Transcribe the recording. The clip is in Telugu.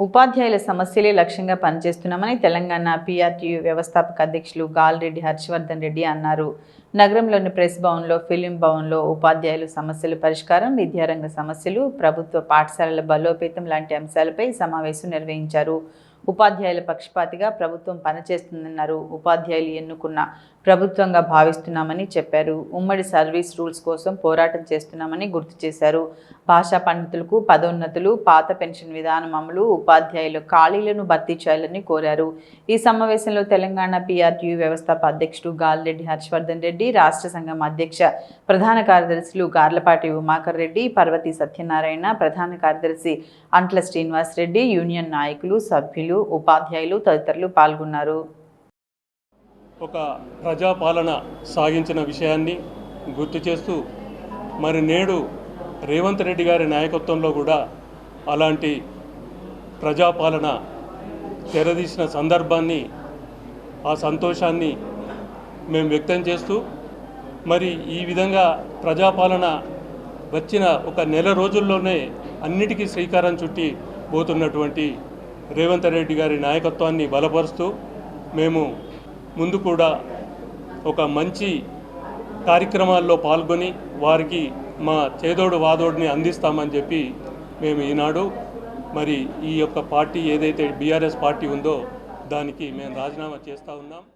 ఉపాధ్యాయుల సమస్యలే లక్ష్యంగా పనిచేస్తున్నామని తెలంగాణ పీఆర్టీయూ వ్యవస్థాపక అధ్యక్షులు గాల్రెడ్డి హర్షవర్ధన్ రెడ్డి అన్నారు. నగరంలోని ప్రెస్ భవన్లో ఫిలిం భవన్లో ఉపాధ్యాయుల సమస్యల పరిష్కారం విద్యారంగ సమస్యలు ప్రభుత్వ పాఠశాలల బలోపేతం లాంటి అంశాలపై సమావేశం నిర్వహించారు. ఉపాధ్యాయుల పక్షపాతిగా ప్రభుత్వం పనిచేస్తుందన్నారు. ఉపాధ్యాయులు ఎన్నుకున్న ప్రభుత్వంగా భావిస్తున్నామని చెప్పారు. ఉమ్మడి సర్వీస్ రూల్స్ కోసం పోరాటం చేస్తున్నామని గుర్తు చేశారు. భాషా పండితులకు పదోన్నతులు పాత పెన్షన్ విధానం అమలు ఉపాధ్యాయుల ఖాళీలను భర్తీ చేయాలని కోరారు. ఈ సమావేశంలో తెలంగాణ పీఆర్టీయూ వ్యవస్థాప అధ్యక్షుడు గాలిరెడ్డి హర్షవర్ధన్ రెడ్డి రాష్ట్ర సంఘం అధ్యక్ష ప్రధాన కార్యదర్శులు గార్లపాటి ఉమాకర్ రెడ్డి పర్వతి సత్యనారాయణ ప్రధాన కార్యదర్శి అంట్ల శ్రీనివాస్ రెడ్డి యూనియన్ నాయకులు సభ్యులు ఉపాధ్యాయులు తదితరులు పాల్గొన్నారు. ఒక ప్రజాపాలన సాగించిన విషయాన్ని గుర్తు చేస్తూ మరి నేడు రేవంత్ రెడ్డి గారి నాయకత్వంలో కూడా అలాంటి ప్రజాపాలన తెరదీసిన సందర్భాన్ని ఆ సంతోషాన్ని మేము వ్యక్తం చేస్తూ మరి ఈ విధంగా ప్రజాపాలన వచ్చిన ఒక నెల రోజుల్లోనే అన్నిటికీ శ్రీకారం చుట్టి పోతున్నటువంటి రేవంత్ రెడ్డి గారి నాయకత్వాన్ని బలపరుస్తూ మేము ముందు కూడా ఒక మంచి కార్యక్రమాల్లో పాల్గొని వారికి మా చేదోడు వాదోడిని అందిస్తామని చెప్పి మేము ఈనాడు మరి ఈ యొక్క పార్టీ ఏదైతే బీఆర్ఎస్ పార్టీ ఉందో దానికి మేము రాజీనామా చేస్తూ ఉన్నాం.